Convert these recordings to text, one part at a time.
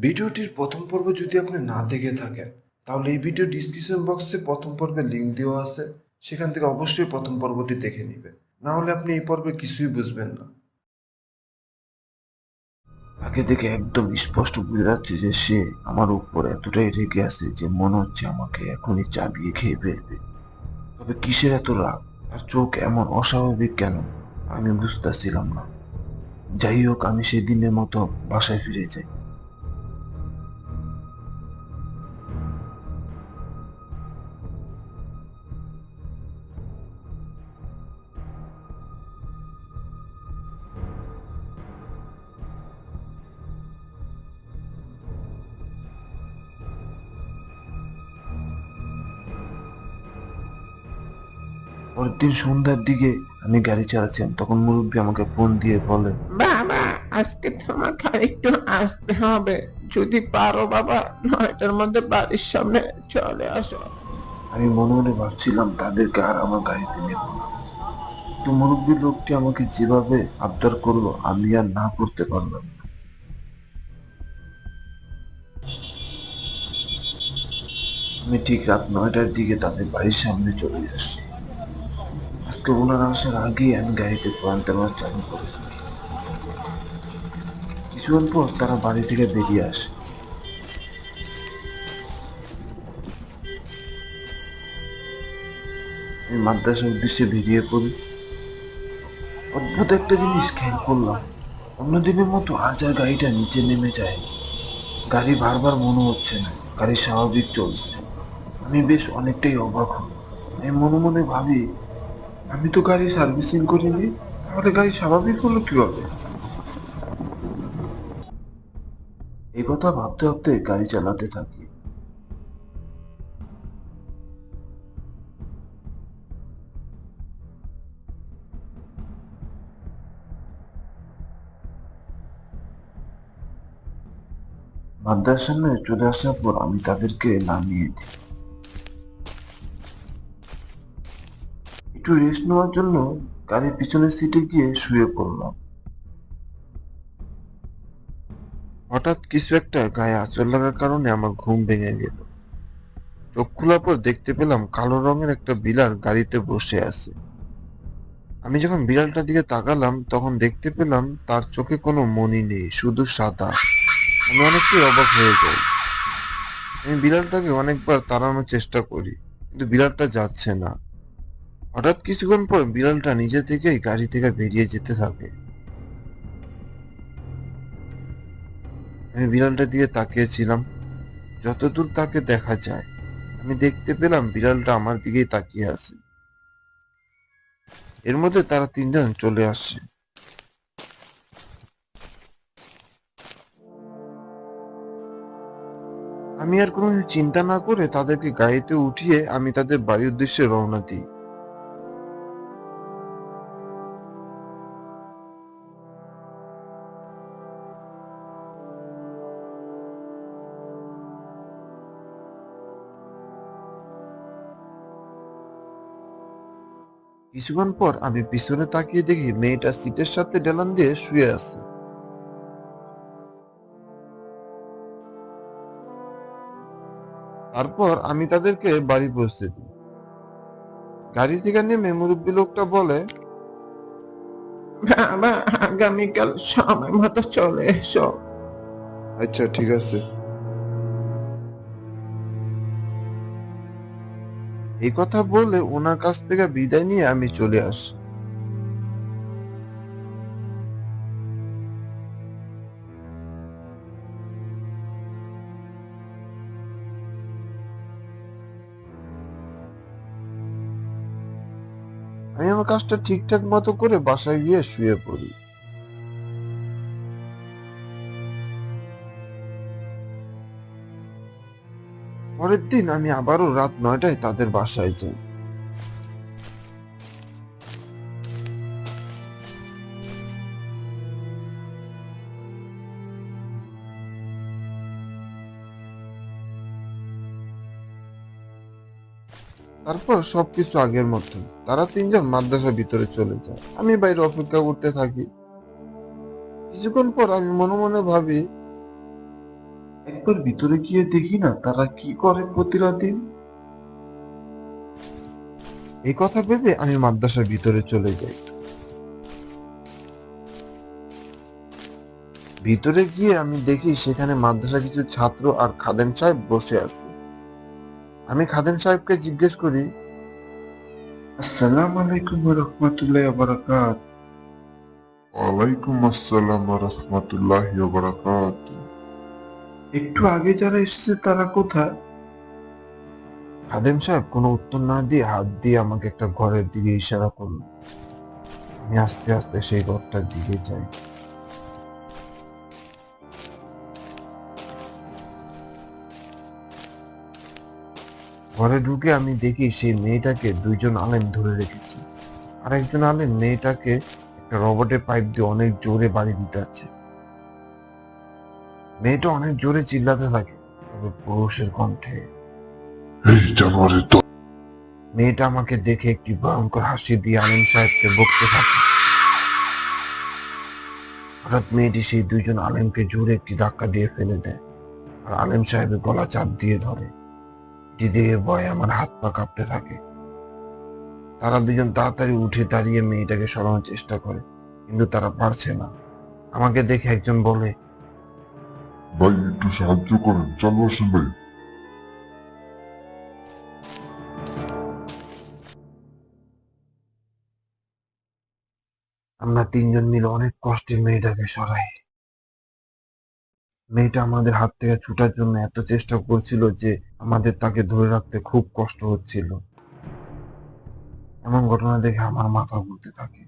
ভিডিওটির প্রথম পর্ব যদি আপনি না দেখে থাকেন, তাহলে এই ভিডিও ডিসক্রিপশন বক্সে প্রথম পর্বের লিঙ্ক দেওয়া আছে। সেখান থেকে অবশ্যই প্রথম পর্বটি দেখে নেবেন। না হলে আপনি এই পর্বে কিছুই বুঝবেন না। তাকে দেখে একদম স্পষ্ট বুঝে যাচ্ছে যে সে আমার উপর এতটাই রেগে আছে যে মনে হচ্ছে আমাকে এখনই চাবিয়ে খেয়ে ফেলবে। তবে কিসের এত রাগ? আর চোখ এমন অস্বাভাবিক কেন? আমি বুঝতেছিলাম না। যাই হোক, আমি সেদিনের মতো বাসায় ফিরে যাই। পরের দিন সন্ধ্যার দিকে আমি গাড়ি চালাচ্ছিলাম তখন মুরব্বী আমাকে ফোন দিয়ে বলে বাবা আজকে তোমাকে একটু আসতে হবে। যদি পারো বাবা নয়টার মধ্যে বাড়ির সামনে চলে আসো। আমি মনে মনে ভাবছিলাম তাদেরকে আর আমার গাড়িতে নেব তো মুরব্বী লোকটি আমাকে যেভাবে আবদার করল আমি আর না করতে পারলাম না। আমি ঠিক রাত নয়টার দিকে তাদের বাড়ির সামনে চলে আসি আজকে ওনারা আসার আগেই আমি গাড়িতে কোরআন তেলাওয়াত চালু করেছি। কিছুক্ষণ পর তারা বাড়ি থেকে বেরিয়ে আসে। আমি মাদ্রাসার উদ্দেশ্যে বেরিয়ে পড়ি। অদ্ভুত একটা জিনিস খেয়াল করলাম। অন্যদিনের মতো আজ আর গাড়িটা নিচে নেমে যায় গাড়ি বারবার মনে হচ্ছে না, গাড়ি স্বাভাবিক চলছে। আমি বেশ অনেকটাই অবাক হই আমি মনে মনে ভাবি আমি তো গাড়ি সার্ভিসিং করিনি, তাহলে গাড়ি স্বাভাবিক হলো কীভাবে? এই কথা ভাবতে ভাবতে গাড়ি চালাতে থাকি। মাদ্রাসার সামনে চলে আসার পর আমি তাদেরকে নামিয়ে দিই। একটু রেস্ট নেওয়ার জন্য গাড়ির পিছনের সিটে গিয়ে শুয়ে পড়লাম। হঠাৎ কিছু একটা গায়ে আঁচড় লাগার কারণে আমার ঘুম ভেঙে গেল। চোখ খোলার পর দেখতে পেলাম কালো রঙের একটা বিড়াল গাড়িতে বসে আছে। আমি যখন বিড়ালটার দিকে তাকালাম, তখন দেখতে পেলাম তার চোখে কোনো মনি নেই, শুধু সাদা। আমি অনেকটাই অবাক হয়ে যাই। আমি বিড়ালটাকে অনেকবার তাড়ানোর চেষ্টা করি, কিন্তু বিড়ালটা যাচ্ছে না। হঠাৎ কিছুক্ষণ পর বিড়ালটা নিজে থেকেই গাড়ি থেকে বেরিয়ে যেতে থাকে। আমি বিড়ালটার দিকে তাকিয়েছিলাম। যতদূর তাকে দেখা যায়, আমি দেখতে পেলাম বিড়ালটা আমার দিকেই তাকিয়ে আছে। এর মধ্যে তারা তিনজন চলে আসে আমি আর কোনো চিন্তা না করে তাদেরকে গাড়িতে উঠিয়ে আমি তাদের বাড়ির উদ্দেশ্যে রওনা দিই। কিছুক্ষণ পর আমি পিছনে তাকিয়ে দেখি মেয়েটা সিটের সাথে ডেলান দিয়ে শুয়ে আছে। তারপর আমি তাদেরকে বাড়ি পৌঁছে দিই। গাড়ি থেকে নেমে মুরব্বী লোকটা বলে বাবা আগামীকাল সময় মতো চলে এসো। আচ্ছা ঠিক আছে। এই কথা বলে ওনার কাছ থেকে বিদায় নিয়ে আমি চলে আসি। আমি আমার কাজটা ঠিকঠাক মতো করে বাসায় গিয়ে শুয়ে পড়ি। পরের দিন আমি আবারও রাত নয়টায় তাদের বাসায় যাই। তারপর সবকিছু আগের মতো তারা তিনজন মাদ্রাসার ভিতরে চলে যায়। আমি বাইরে অপেক্ষা করতে থাকি। কিছুক্ষণ পর আমি মনে মনে ভাবি একবার ভিতরে গিয়ে দেখি না, তারা কি করে প্রতিটা দিন এই কথা ভেবে আমি মাদ্রাসার ভিতরে চলে যাই। ভিতরে গিয়ে আমি দেখি সেখানে মাদ্রাসা কিছু ছাত্র আর খাদেম সাহেব বসে আছে। আমি খাদেম সাহেবকে জিজ্ঞেস করি, আসসালাম আলাইকুম রহমতুল্লাহ বারাকাত। ওয়ালাইকুম আসসালাম রহমতুল্লাহ বারাকাত। একটু আগে যারা এসেছে, তারা কোথায়? খাদেম সাহেব, কোনো উত্তর না দিয়ে হাত দিয়ে আমাকে একটা ঘরের দিকে ইশারা করল। আমি আস্তে আস্তে সেই ঘরটার দিকে যাই। ঘরে ঢুকে আমি দেখি সেই মেয়েটাকে দুইজন আলেম ধরে রেখেছি। আর একজন আলেম মেয়েটাকে একটা রবটের পাইপ দিয়ে অনেক জোরে বাড়ি দিতে আছে। মেয়েটা অনেক জোরে চিল্লাতে থাকে তবে পুরুষের কণ্ঠে এই জানোয়ারের দল মেয়েটা আমাকে দেখে একটি ভয়ঙ্কর হাসি দিয়ে আলিম সাহেবকে বকতে থাকে। হঠাৎ মেয়েটি সেই দুইজন আলেমকে জোরে একটি ধাক্কা দিয়ে ফেলে দেয় আর আলেম সাহেবের গলা চাপ দিয়ে ধরে। দিয়ে ভয়ে আমার হাত পা কাঁপতে থাকে। তারা দুজন তাড়াতাড়ি উঠে দাঁড়িয়ে মেয়েটাকে সরানোর চেষ্টা করে কিন্তু তারা পারছে না। আমাকে দেখে একজন বলে ভাই, একটু সাহায্য করেন। চালু আসেন ভাই। আমরা তিনজন মিলে অনেক কষ্টে মেয়েটাকে সরাই। মেয়েটা আমাদের হাত থেকে ছুটার জন্য এত চেষ্টা করছিল যে আমাদের তাকে ধরে রাখতে খুব কষ্ট হচ্ছিল। এমন ঘটনা দেখে আমার মাথা ঘুরতে থাকে।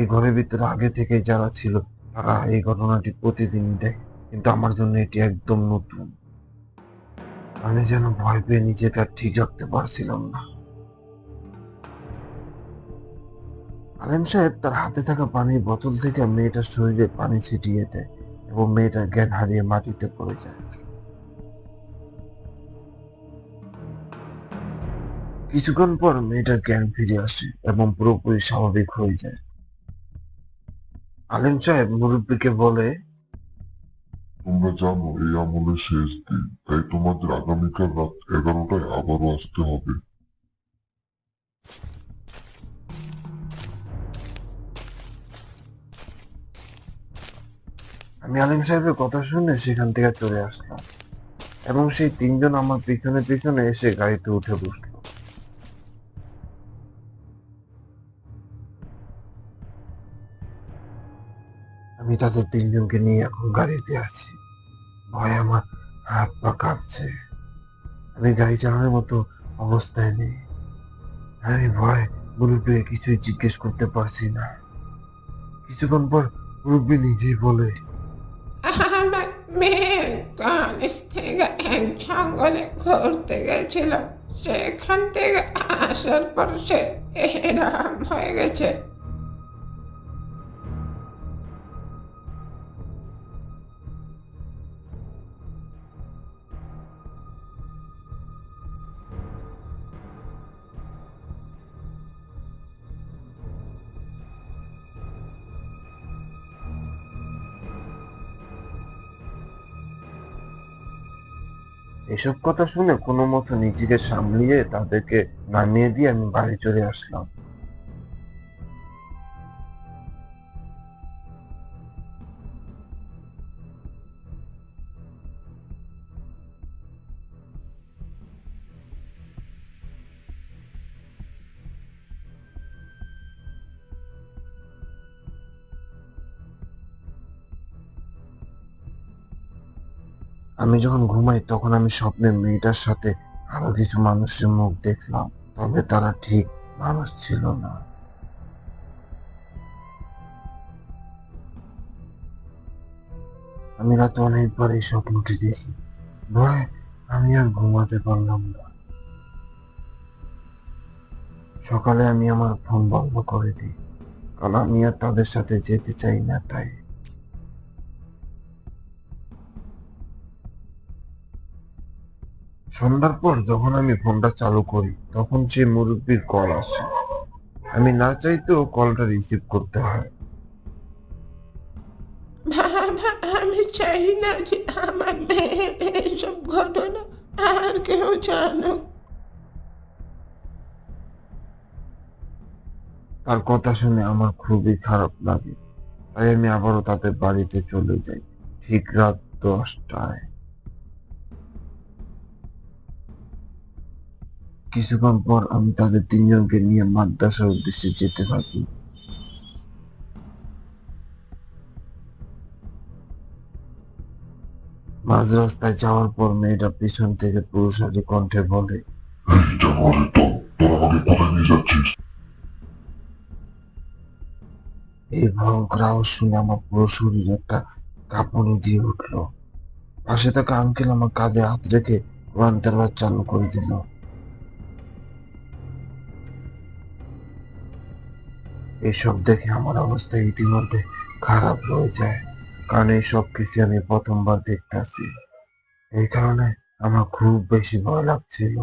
এই ঘরের ভিতরে আগে থেকে যারা ছিল, তারা এই ঘটনাটি প্রতিদিনই দেখে। কিন্তু আমার জন্য এটি একদম নতুন। আমি যেন ভয় পেয়ে নিজেকে আর ঠিক রাখতে পারছিলাম না। আলেম সাহেব তার হাতে থাকা পানির বোতল থেকে মেয়েটার শরীরে পানি ছিটিয়ে দেয় এবং মেয়েটা জ্ঞান হারিয়ে মাটিতে পড়ে যায়। কিছুক্ষণ পর মেয়েটার জ্ঞান ফিরে আসে এবং পুরোপুরি স্বাভাবিক হয়ে যায়। আলেম সাহেব মুরব্বীকে বলে তোমরা জানো, এই আমলের শেষ দিন। তাই তোমাদের আগামীকাল রাত এগারোটায় আবারও আসতে হবে। আমি আলিম সাহেবের কথা শুনে সেখান থেকে চলে আসলাম। এবং সেই তিনজন আমার পিছনে পিছনে এসে গাড়িতে উঠে বসল। আমি তাদের তিনজনকে নিয়ে এখন গাড়িতে আছি। ভয় আমার হাত পা কাঁপছে। আমি গাড়ি চালানোর মতো অবস্থায় নেই। আমি ভয় মুরব্বী কিছুই জিজ্ঞেস করতে পারছি না। কিছুক্ষণ পর মুরব্বী নিজেই বলে, আমার মেয়ে জঙ্গলে ঘুরতে গেছিল। সেখান থেকে আসার পর সে এরম হয়ে গেছে। এসব কথা শুনে কোনো মতো নিজেকে সামলিয়ে তাদেরকে নামিয়ে দিয়ে আমি বাড়ি চলে আসলাম। আমি যখন ঘুমাই, তখন আমি স্বপ্নে মেয়েটার সাথে আরও কিছু মানুষের মুখ দেখলাম, তবে তারা ঠিক মানুষ ছিল না। আমি রাতে অনেকবার এই স্বপ্নটি দেখি। ভয় আমি আর ঘুমাতে পারলাম না। সকালে আমি আমার ফোন বন্ধ করে দিই। কারণ আমি আর তাদের সাথে যেতে চাই না, তাই সন্ধ্যার পর যখন আমি ফোনটা চালু করি তখন সে মুরব্বীর কল আসে। আমি না চাইতেও কলটা রিসিভ করতে হয়। বাবা আমি চাই না যে আমার মেয়ের এইসব ঘটনা আর কেউ জানুক। তার কথা শুনে আমার খুবই খারাপ লাগে। তাই আমি আবারও তাদের বাড়িতে চলে যাই। ঠিক রাত দশটায়। কিছুক্ষণ পর আমি তাদের তিনজনকে নিয়ে মাদ্রাসার উদ্দেশ্যে যেতে থাকি। মাঝ রাস্তায় যাওয়ার পর মেয়েটা পিছন থেকে পুরুষালী কণ্ঠে বলে এই যাচ্ছিস? এই ভয়ঙ্কর আওয়াজ শুনে আমার পুরো শরীর একটা কাঁপুনি দিয়ে উঠল। পাশে থাকা আঙ্কেল আমার কাঁধে হাত রেখে কোরআন তেলাওয়াত চালু করে দিল। এইসব দেখে আমার অবস্থা ইতিমধ্যে খারাপ হয়ে যায়। কারণ এই সব কিছু আমি প্রথমবার দেখতেছি। এই কারণে আমার খুব বেশি ভয় লাগছিল।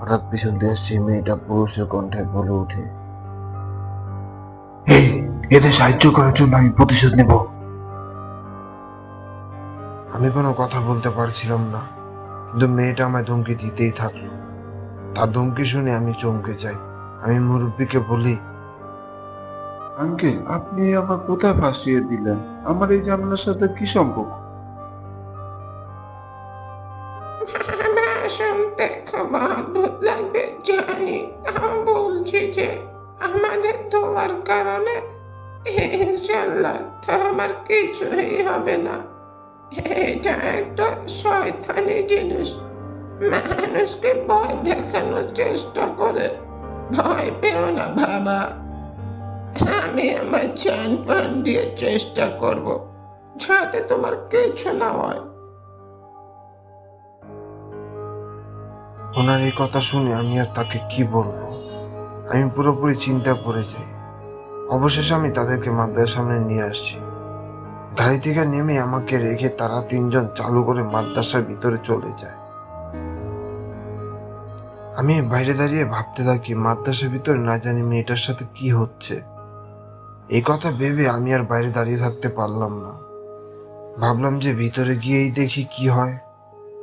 হঠাৎ পিছন দিয়ে সেই মেয়েটা পুরুষের কণ্ঠে বলে এই এদের সাহায্য করার জন্য আমি প্রতিশোধ নেব। আমি কোনো কথা বলতে পারছিলাম না। কিন্তু মেয়েটা আমায় ধমকি দিতেই থাকল। তার ধমকি শুনে আমি চমকে যাই। আমি মুরব্বীকে বলি আঙ্কেল আপনি আবার কোথায় ফাঁসিয়ে দিলেন? আমার এই ঝামেলার সাথে কি সম্পর্ক? আমার শুনতে খুব অদ্ভুত লাগবে জানি। তাও বলছি যে আমাদের তোমার কারণে ইনশাল্লাহ তো আমার কিছুই হবে না। এটা একটা শয়তানি জিনিস। মানুষকে ভয় দেখানোর চেষ্টা করে। ভয় পেও না, বাবা। আমি আমার চান পান দিয়ে চেষ্টা করব, যাতে তোমার কিছু না হয়। ওনার এই কথা শুনে আমি আর তাকে কি বলব? আমি পুরোপুরি চিন্তা পড়ে যাই। অবশেষে আমি তাদেরকে মাদ্রাসার সামনে নিয়ে আসছি। গাড়ি থেকে নেমে আমাকে রেখে তারা তিনজন চালু করে মাদ্রাসার ভিতরে চলে যায়। আমি বাইরে দাঁড়িয়ে ভাবতে থাকি, মাদ্রাসার ভিতরে না জানি মেয়েটার সাথে কি হচ্ছে। এই কথা ভেবে আমি আর বাইরে দাঁড়িয়ে থাকতে পারলাম না। ভাবলাম যে ভিতরে গিয়েই দেখি কি হয়।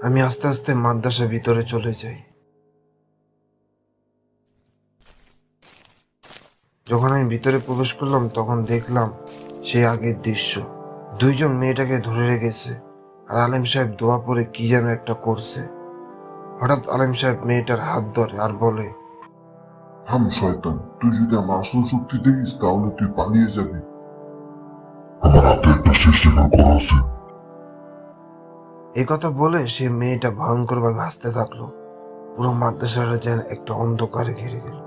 আমি আস্তে আস্তে মাদ্রাসার ভিতরে চলে যাই। যখন আমি ভিতরে প্রবেশ করলাম, তখন দেখলাম সেই আগের দৃশ্য। দুইজন মেয়েটাকে ধরে রেখেছে। আর আলেম সাহেব দোয়া পরে কি যেন একটা করছে। হঠাৎ আলেম সাহেব মেয়েটার হাত ধরে আর বলে হাম শয়তান তুই যদি আমার আসল শক্তি দেখিস তাহলে তুই পালিয়ে যাবি। আমার হাতে একটা সিস্টেমের করা আছে। এই কথা বলে সে মেয়েটা ভয়ঙ্করভাবে হাসতে থাকল। পুরো মাদ্রাসাটা যেন একটা অন্ধকারে ঘিরে গেল।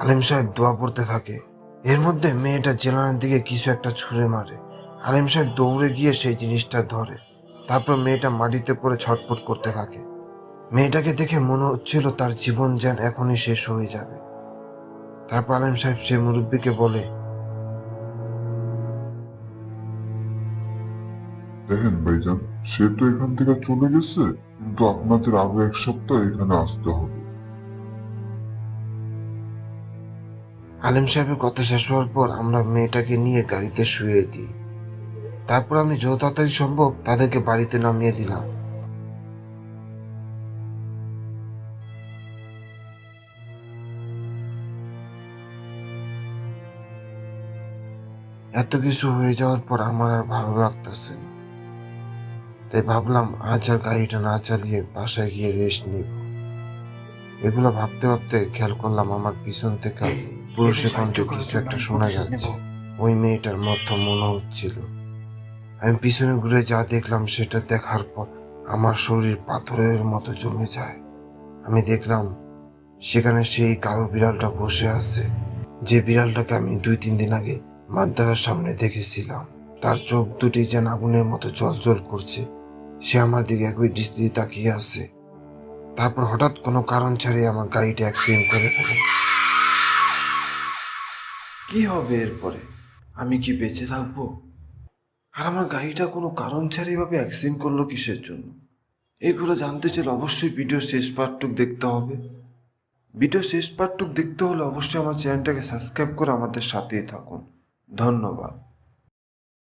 আলিম সাহেব দোয়া পড়তে থাকে। এর মধ্যে মেয়েটা জেলানের দিকে কিছু একটা ছুঁড়ে মারে। আলিম সাহেব দৌড়ে গিয়ে সেই জিনিসটা ধরে। তারপর মেয়েটা মাটিতে পড়ে ছটফট করতে থাকে। মেয়েটাকে দেখে মনে হচ্ছিল তার জীবন যেন এখনই শেষ হয়ে যাবে। তারপর আলিম সাহেব সেই মুরব্বীকে বলে দেখেন ভাইজান সে তো এখান থেকে চলে গেছে কিন্তু আপনাদের আরও এক সপ্তাহ এখানে আসতে হবে। আলিম সাহেবের কথা শেষ হওয়ার পর আমরা মেয়েটাকে নিয়ে গাড়িতে শুয়ে দিই। তারপর আমি যত তাড়াতাড়ি সম্ভব তাদেরকে বাড়িতে নামিয়ে দিলাম। এত কিছু হয়ে যাওয়ার পর আমার আর ভালো লাগতেছে না। তাই ভাবলাম, আজ আর গাড়িটা না চালিয়ে বাসায় গিয়ে রেস্ট নিব। এগুলো ভাবতে ভাবতে খেয়াল করলাম আমার পিছন থেকে পুরুষের কণ্ঠে কিছু একটা শোনা যাচ্ছে। ওই মেয়েটার মতো মনে হচ্ছিল। আমি পিছনে ঘুরে যা দেখলাম সেটা দেখার পর আমার শরীর পাথরের মতো জমে যায়। আমি দেখলাম সেখানে সেই কালো বিড়ালটা বসে আছে। যে বিড়ালটাকে আমি দুই তিন দিন আগে মাদ্রাসার সামনে দেখেছিলাম। তার চোখ দুটি যেন আগুনের মতো জল করছে। সে আমার দিকে একই দৃষ্টিতে তাকিয়ে আছে। তারপর হঠাৎ কোনো কারণ ছাড়িয়ে আমার গাড়িটা অ্যাক্সিডেন্ট করে ফেলে। কি হবে এরপরে? আমি কি বেঁচে থাকব? আর আমার গাড়িটা কোনো কারণ ছাড়াই ভাবে অ্যাক্সিডেন্ট করল কিসের জন্য? এগুলো জানতে চাইলে অবশ্যই ভিডিওর শেষ পার্টটুক দেখতে হবে। ভিডিও শেষ পার্টটুক দেখতে হলে অবশ্যই আমার চ্যানেলটাকে সাবস্ক্রাইব করে আমাদের সাথেই থাকুন। ধন্যবাদ।